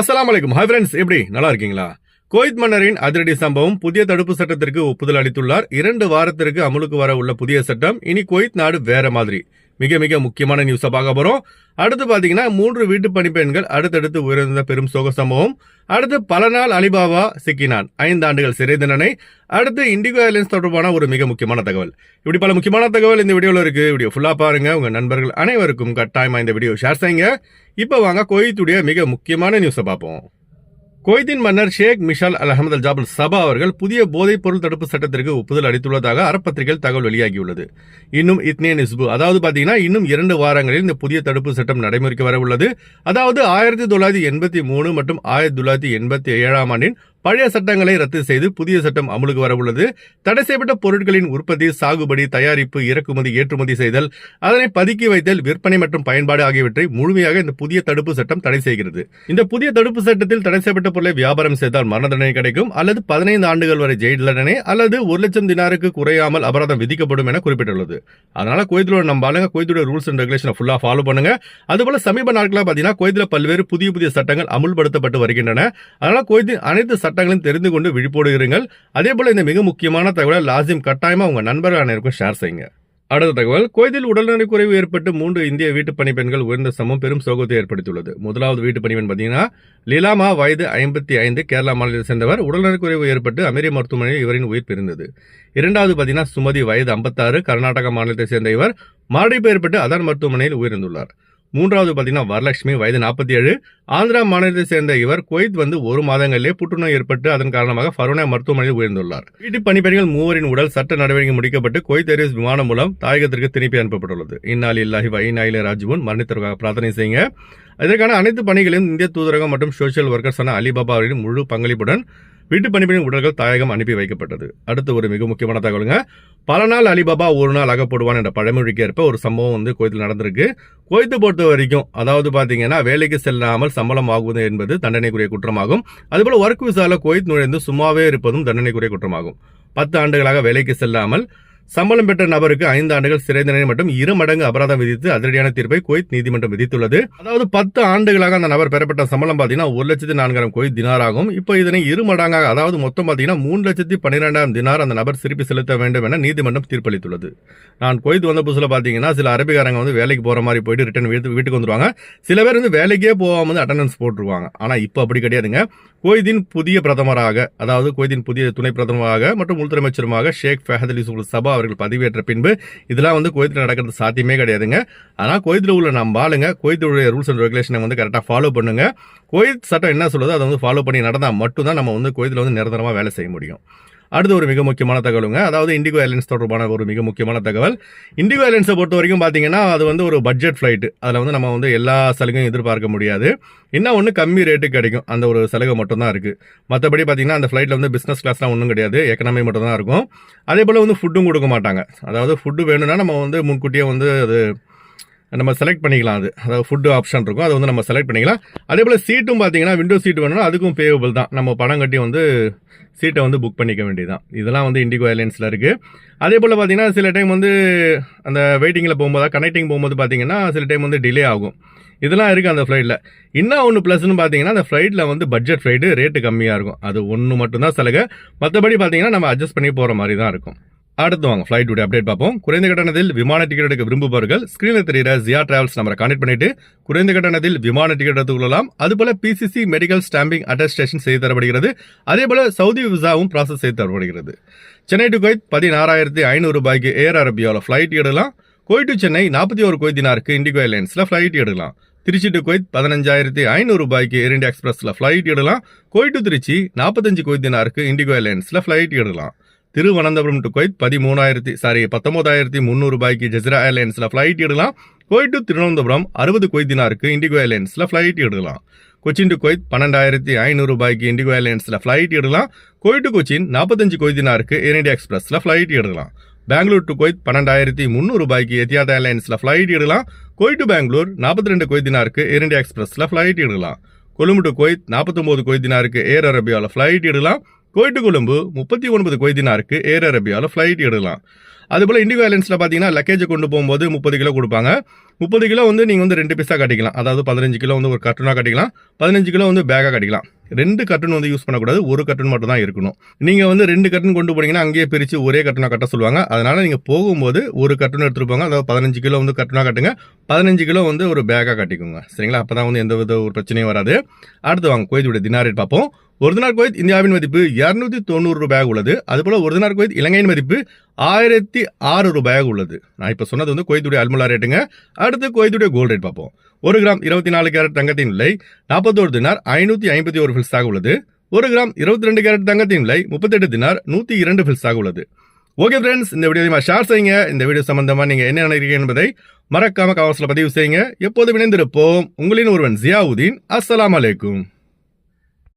அஸ்லாம் வலைக்கும் hi friends எப்படி? நல்லா இருக்கீங்களா? குவைத் மன்னரின் அதிரடி சம்பவம் புதிய தடுப்பு சட்டத்திற்கு ஒப்புதல் அளித்துள்ளார். இரண்டு வாரத்திற்கு அமலுக்கு வர உள்ள புதிய சட்டம் இனி குவைத் நாடு வேற மாதிரி. மிக மிக முக்கியமான நியூஸை பார்க்க போகிறோம் அடுத்து பார்த்தீங்கன்னா மூன்று வீட்டு பணிப்பெண்கள் அடுத்தடுத்து உயர்ந்த பெரும் சோக சம்பவம். அடுத்து பல நாள் அலிபாபா சிக்கினான். ஐந்து ஆண்டுகள் சிறை தண்டனை. அடுத்து இண்டிகோ ஏர்லைன்ஸ் தொடர்பான ஒரு மிக முக்கியமான தகவல். இப்படி பல முக்கியமான தகவல் இந்த வீடியோவில் இருக்கு. வீடியோ ஃபுல்லாக பாருங்க. உங்க நண்பர்கள் அனைவருக்கும் கட்டாயமா இந்த வீடியோ ஷேர் செய்யுங்க. இப்போ வாங்க கோயத்துடைய மிக முக்கியமான நியூஸை பார்ப்போம். குவைத்தின் மன்னர் ஷேக் மிஷால் அல் அஹமது அல் ஜாபல் சபா அவர்கள் புதிய போதைப் பொருள் தடுப்பு சட்டத்திற்கு ஒப்புதல் அளித்துள்ளதாக அறப்பத்திரிகையில் தகவல் வெளியாகியுள்ளது. இன்னும் இத்னே நிஸ்பு அதாவது பாத்தீங்கன்னா இன்னும் இரண்டு வாரங்களில் இந்த புதிய தடுப்பு சட்டம் நடைமுறைக்கு வர உள்ளது அதாவது ஆயிரத்தி தொள்ளாயிரத்தி எண்பத்தி மூணு மற்றும் ஆயிரத்தி தொள்ளாயிரத்தி எண்பத்தி ஏழாம் ஆண்டின் பழைய சட்டங்களை ரத்து செய்து புதிய சட்டம் அமலுக்கு வர உள்ளது தடை செய்யப்பட்ட பொருட்களின் உற்பத்தி சாகுபடி தயாரிப்பு இறக்குமதி ஏற்றுமதி செய்தல் அதனை பதுக்கி வைத்தல் விற்பனை மற்றும் பயன்பாடு ஆகியவற்றை முழுமையாக இந்த புதிய தடுப்பு சட்டம் தடை செய்கிறது. இந்த புதிய தடுப்பு சட்டத்தில் தடை செய்யப்பட்ட பொருளை வியாபாரம் செய்தால் மரண தண்டனை கிடைக்கும். அல்லது பதினைந்து ஆண்டுகள் வரை ஜெயில் தண்டனை அல்லது ஒரு லட்சம் தினாருக்கு குறையாமல் அபராதம் விதிக்கப்படும் என குறிப்பிட்டுள்ளது. அதனால கோயத்தில் நம்ம ஆளுங்க கோயத்தோட ரூல்ஸ் அண்ட் ரெகுலேஷனை ஃபுல்லா ஃபாலோ பண்ணுங்க. அதுபோல சமீப நாட்களாக பாத்தீங்கன்னா கோயத்தில் பல்வேறு புதிய புதிய சட்டங்கள் அமுல்படுத்தப்பட்டு வருகின்றன. அதனால கோயத்தின் அனைத்து சட்டங்களையும் தெரிந்து கொண்டு விழிப்போடு இருங்கள் அதே போல இந்த மிக முக்கியமான தகவலை லாசிம் கட்டாயமா உங்க நண்பர்கள் அனைவருக்கும் ஷேர் செய்யுங்க. அடுத்த தகவல் கோயத்தில் உடல்நலக் குறைவு ஏற்பட்டு மூன்று இந்திய வீட்டு பணிப்பெண்கள் உயர்ந்த சமம் பெரும் சோகத்தை ஏற்படுத்தியுள்ளது. முதலாவது வீட்டு பணிப்பெண் பார்த்தீங்கன்னா லீலாமா வயது ஐம்பத்தி ஐந்து கேரளா மாநிலத்தை சேர்ந்தவர். உடல்நலக் குறைவு ஏற்பட்டு அமெரிக்க மருத்துவமனையில் இவரின் உயிர் பிரிந்தது. இரண்டாவது பார்த்தீங்கன்னா சுமதி வயது ஐம்பத்தாறு கர்நாடக மாநிலத்தை சேர்ந்த இவர். மாரடைப்பு ஏற்பட்டு அதான் மருத்துவமனையில் உயிரிழந்துள்ளார். மூன்றாவது பார்த்தீங்கன்னா வரலட்சுமி வயது நாற்பத்தி ஏழு ஆந்திரா மாநிலத்தை சேர்ந்த இவர் குவைத் வந்து ஒரு மாதங்களிலே புற்றுநோய் ஏற்பட்டு அதன் காரணமாக ஃபரோனா மருத்துவமனையில் உயர்ந்துள்ளார். வீட்டு பணிப்பெண்கள் மூவரின் உடல் சட்ட நடவடிக்கை முடிக்கப்பட்டு குவைத் ஏரியஸ் விமானம் மூலம் தாயகத்திற்கு திருப்பி அனுப்பப்பட்டுள்ளது. இந்நாள் இல்லாஹி வைநாயில ராஜுவன் மரணித்தவர்கள் பிரார்த்தனை செய்யுங்க. இதற்கான அனைத்து பணிகளையும் இந்திய தூதரகம் மற்றும் சோசியல் ஒர்க்கர்ஸான அலிபாபா அவர்களின் முழு பங்களிப்புடன் வீட்டு பணிப்பெண்ணின் உடல்கள் தாயகம் அனுப்பி வைக்கப்பட்டது. அடுத்து ஒரு மிக முக்கியமான தகவலுங்க. பல நாள் அலிபாபா ஒரு நாள் அகப்படுவான் என்ற பழமொழிக்கு ஏற்ப ஒரு சம்பவம் வந்து கோயத்தில் நடந்திருக்கு. கோயத்து பொறுத்த வரைக்கும் அதாவது பாத்தீங்கன்னா வேலைக்கு செல்லாமல் சம்பளம் ஆகுவது என்பது தண்டனைக்குரிய குற்றமாகும். அதுபோல ஒர்க் விசால கோயத் நுழைந்து சும்மாவே இருப்பதும் தண்டனைக்குரிய குற்றமாகும். பத்து ஆண்டுகளாக வேலைக்கு செல்லாமல் சம்பளம் பெற்ற நபருக்கு ஐந்து ஆண்டுகள் சிறை தண்டனை மற்றும் இரு மடங்கு அபராதம் விதித்து அதிரடியான தீர்ப்பை குவைத் நீதிமன்றம் விதித்துள்ளது. அதாவது பத்து ஆண்டுகளாக அந்த நபர் பெறப்பட்ட சம்பளம் பாத்தீங்கன்னா ஒரு லட்சத்தி நான்காயிரம் குவைத் தினார் ஆகும் இப்போ இதனை இரு மடங்காக அதாவது மொத்தம் பாத்தீங்கன்னா மூணு லட்சத்தி பன்னிரெண்டாயிரம் தினார் அந்த நபர் திருப்பி செலுத்த வேண்டும் என நீதிமன்றம் தீர்ப்பளித்துள்ளது. நான் குவைத் வந்த புதுசுல பாத்தீங்கன்னா சில அரபிக்காரங்க வந்து வேலைக்கு போற மாதிரி போயிட்டு ரிட்டர்ன் வீட்டுக்கு வந்துருவாங்க. சில பேர் வந்து வேலைக்கே போகாம வந்து அட்டண்டன்ஸ் போட்டுருவாங்க. ஆனா இப்போ அப்படி கிடையாதுங்க. குவைத்தின் புதிய பிரதமராக அதாவது குவைத்தின் புதிய துணை பிரதமராக மற்றும் உள்துறை அமைச்சருமாக ஷேக் ஃபஹத் அலி சுல் சபா அவர்கள் பதவியேற்ற பின்பு இதெல்லாம் வந்து குவைத்தில் நடக்கிறது சாத்தியமே கிடையாதுங்க. ஆனால் குவைத்தில் உள்ள நம்ம ஆளுங்க குவைத்துடைய ரூல்ஸ் அண்ட் ரெகுலேஷனை வந்து கரெக்டாக ஃபாலோ பண்ணுங்க. குவைத் சட்டம் என்ன சொல்லுதோ அதை வந்து ஃபாலோ பண்ணி நடந்தால் மட்டும்தான் நம்ம வந்து குவைத்தில் வந்து நிரந்தரமாக வேலை செய்ய முடியும். அடுத்து ஒரு மிக முக்கியமான தகவலுங்க. அதாவது இண்டிகோ ஏர்லைன்ஸ் தொடர்பான ஒரு மிக முக்கியமான தகவல். இண்டிகோ ஏர்லைன்ஸை பொறுத்த வரைக்கும் பார்த்தீங்கன்னா அது வந்து ஒரு பட்ஜெட் ஃப்ளைட் அதில் வந்து நம்ம வந்து எல்லா சலுகையும் எதிர்பார்க்க முடியாது. இன்னும் ஒன்று கம்மி ரேட்டுக்கு கிடைக்கும். அந்த ஒரு சலுகை மட்டும்தான் இருக்குது மற்றபடி பார்த்தீங்கன்னா அந்த ஃப்ளைட்டில் வந்து பிஸ்னஸ் கிளாஸ்லாம் ஒன்றும் கிடையாது. எக்கனாமி மட்டும்தான் இருக்கும். அதே போல் வந்து ஃபுட்டும் கொடுக்க மாட்டாங்க. அதாவது ஃபுட்டு வேணும்னா நம்ம வந்து முன்கூட்டியே வந்து அது நம்ம செலக்ட் பண்ணிக்கலாம் அது. அதாவது ஃபுட்டு ஆப்ஷன் இருக்கும். அதை வந்து நம்ம செலக்ட் பண்ணிக்கலாம். அதே போல் சீட்டும் பார்த்தீங்கன்னா விண்டோ சீட் வேணும்னா அதுக்கும் பேவபிள் தான். நம்ம பணம் கட்டி வந்து சீட்டை வந்து புக் பண்ணிக்க வேண்டியதுதான். இதெல்லாம் வந்து இண்டிகோ ஏர்லைன்ஸில் இருக்குது அதே போல் பார்த்தீங்கன்னா சில டைம் வந்து அந்த வெயிட்டிங்கில் போகும்போது கனெக்டிங் போகும்போது பார்த்தீங்கன்னா சில டைம் வந்து டிலே ஆகும். இதெல்லாம் இருக்குது அந்த ஃப்ளைட்டில் இன்னும் ஒன்று ப்ளஸ்னு பார்த்தீங்கன்னா அந்த ஃப்ளைட்டில் வந்து பட்ஜெட் ஃப்ளைட்டு ரேட்டு கம்மியாக இருக்கும். அது ஒன்று மட்டும்தான் சலுகை. மற்றபடி பார்த்தீங்கன்னா நம்ம அட்ஜஸ்ட் பண்ணி போகிற மாதிரி தான் இருக்கும். அடுத்து வாங்க ஃப்ளைட் உடைய அப்டேட் பார்ப்போம். குறைந்த கட்டணத்தில் விமான டிக்கெட் எடுக்க விரும்புபவர்கள் ஸ்கிரீனில் தெரிகிற ஜியா டிராவல்ஸ் நம்பரை கான்டெக்ட் பண்ணிட்டு குறைந்த கட்டணத்தில் விமான டிக்கெட் எடுத்துக்கொள்ளலாம் அதுபோல பிசிசி மெடிக்கல் ஸ்டாம்பிங் அட்டஸ்டேஷன் செய்து தரப்படுகிறது. அதே போல சவுதி விசாவும் ப்ராசஸ் செய்து தரப்படுகிறது. சென்னை டு கொய்த் பதினாறாயிரத்தி ஐநூறு ரூபாய்க்கு ஏர் அரபியாவில் ஃப்ளைட் எடுக்கலாம். கோயிட் டு சென்னை நாற்பத்தி ஒரு கொய்தினாருக்கு இண்டிகோ ஏர்லைன்ஸில் ஃப்ளைட் எடுக்கலாம். திருச்சி டு கொய்த் பதினஞ்சாயிரத்தி ஐநூறு ரூபாய்க்கு ஏர் இண்டியா எக்ஸ்பிரஸில் ஃப்ளைட் எடுக்கலாம். கோயிட் டு திருச்சி நாற்பத்தஞ்சு கொய்தினாருக்கு இண்டிகோ ஏர்லைன்ஸில் ஃப்ளைட் எடுக்கலாம். திருவனந்தபுரம் டு குவைத் பதிமூணாயிரத்தி சாரி பத்தொன்பதாயிரத்தி முந்நூறு ரூபாய்க்கு ஜெஸ்ரா ஏர்லைன்ஸில் ஃப்ளைட் எடுக்கலாம். கோய் டு திருவனந்தபுரம் அறுபது கொய்தினாருக்கு இண்டிகோ ஏர்லைன்ஸில் ஃப்ளைட் எடுக்கலாம். கொச்சின் டு குவைத் பன்னெண்டாயிரத்தி ஐநூறு ரூபாய்க்கு இண்டிகோ ஏர்லைன்ஸில் ஃப்ளைட் எடுக்கலாம். கோய் டு கொச்சின் நாற்பத்தஞ்சு கொய்தினாருக்கு ஏர் இண்டியா எக்ஸ்பிரஸில் ஃப்ளைட் எடுக்கலாம். பெங்களூர் டு குவைத் பன்னெண்டாயிரத்தி முந்நூறு ரூபாய்க்கு எத்தியாத் ஏர்லைன்ஸில் ஃப்ளைட் எடுக்கலாம். கோய் டு பெங்களூர் நாற்பத்தி ரெண்டு கொய்தினாருக்கு ஏர் இண்டியா எக்ஸ்பிரஸில் ஃப்ளைட் எடுக்கலாம். கொழும்பு டு குவைத் நாற்பத்தொம்போது கொய்தினாருக்கு ஏர் அரேபியாவில் ஃப்ளைட் எடுக்கலாம். குவைட்டு கொழும்பு முப்பத்தி ஒன்பது கொய்தினாருக்கு ஏர் அரேபியாவில் ஃப்ளைட் எடுக்கலாம். அதுபோல் இண்டிகோ ஏர்லைன்ஸில் பார்த்தீங்கன்னா லக்கேஜ் கொண்டு போகும்போது முப்பது கிலோ கொடுப்பாங்க. முப்பது கிலோ வந்து நீங்கள் வந்து ரெண்டு பீஸாக கட்டிக்கலாம். அதாவது பதினஞ்சு கிலோ வந்து ஒரு கர்ட்டனாக கட்டிக்கலாம். பதினஞ்சு கிலோ வந்து பேக்காக கட்டிக்கலாம். ரெண்டு கட்டன் வந்து யூஸ் பண்ணக்கூடாது. ஒரு கட்டன் மட்டும் தான் இருக்கணும். நீங்கள் வந்து ரெண்டு கட்டன் கொண்டு போனீங்கன்னா அங்கேயே பிரித்து ஒரே கட்டனாக கட்ட சொல்லுவாங்க. அதனால் நீங்கள் போகும்போது ஒரு கட்டன் எடுத்துகிட்டு போங்க. அதாவது பதினஞ்சு கிலோ வந்து கட்டனாக கட்டுங்க. பதினஞ்சு கிலோ வந்து ஒரு பேக்காக கட்டிக்கோங்க. சரிங்களா? அப்போ தான் வந்து எந்த வித ஒரு பிரச்சனையும் வராது. அடுத்து வாங்க கோயத்துடைய தினாரேட் பார்ப்போம். ஒரு தினார் கோயத் இந்தியாவின் மதிப்பு இரநூத்தி தொண்ணூறு ரூபாய் உள்ளது. அதுபோல் ஒரு தினார் கோயத் இலங்கையின் மதிப்பு ஆயிரத்தி ஆறு ரூபாயாக உள்ளது. நான் இப்போ சொன்னது வந்து கோயத்துடைய அல்முலா ரேட்டுங்க அடுத்து கோயத்துடைய கோல்ட் ரேட் பார்ப்போம். ஒரு கிராம் இருபத்தி நாலு கேரட் தங்கத்தின் விலை நாற்பத்தோரு தினார் ஐநூற்றி ஐம்பத்தி ஒரு ஃபில்ஸாக உள்ளது. ஒரு கிராம் இருபத்தி ரெண்டு கேரட் தங்கத்தின் விலை முப்பத்தெட்டு தினார் நூற்றி இரண்டு ஃபில்ஸாக உள்ளது. ஓகே ஃப்ரெண்ட்ஸ் இந்த வீடியோ ஷேர் செய்யுங்க. இந்த வீடியோ சம்பந்தமாக நீங்கள் என்ன நினைக்கிறீங்க என்பதை மறக்காம கவர்ஸ்ல பதிவு செய்யுங்க. எப்போதும் இணைந்திருப்போம். உங்களின் ஒருவன் ஜியாவுதீன். அஸ்லாம் அலைக்கும்.